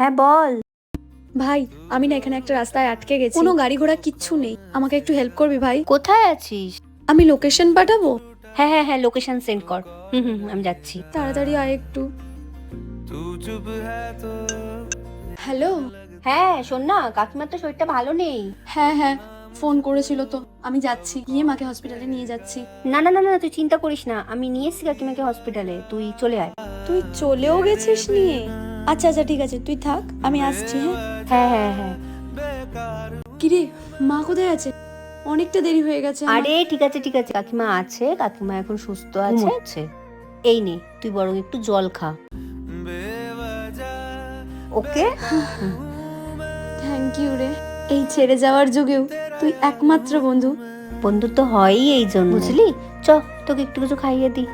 হ্যাঁ বল। ভাই আমি না এখানে একটা রাস্তায় আটকে গেছি। কোনো গাড়ি ঘোড়া কিচ্ছু নেই। আমাকে একটু হেল্প করবি ভাই। কোথায় আছিস? আমি লোকেশন পাঠাবো? হ্যাঁ হ্যাঁ হ্যাঁ লোকেশন সেন্ড কর। হুম হুম আমি যাচ্ছি। তাড়াতাড়ি আয় একটু। হ্যালো? হ্যাঁ শোন না কাকিমার তো শরীরটা ভালো নেই। হ্যাঁ হ্যাঁ ফোন করেছিল তো। আমি যাচ্ছি গিয়ে মাকে হসপিটালে নিয়ে যাচ্ছি। না না না না তুই চিন্তা করিস না। আমি নিয়ে এসেছি কাকিমাকে হসপিটালে তুই চলে আয়। তুই চলেও গেছিস নিয়ে? আচ্ছা আচ্ছা ঠিক আছে তুই থাক আমি আসছি হ্যাঁ? হ্যাঁ হ্যাঁ হ্যাঁ। কিরে মা কোথায় আছে? অনেকটা দেরি হয়ে গেছে আরে ঠিক আছে ঠিক আছে কাকিমা আছে কাকিমা এখন সুস্থ আছে এই নে তুই বরং একটু জল খা। ওকে? থ্যাংক ইউ রে। এই ছেড়ে যাওয়ার যুগেও তুই একমাত্র বন্ধু। বন্ধু তো হয়ই এই জন্য। বুঝলি? চ তোকে একটু কিছু খাইয়ে দিই।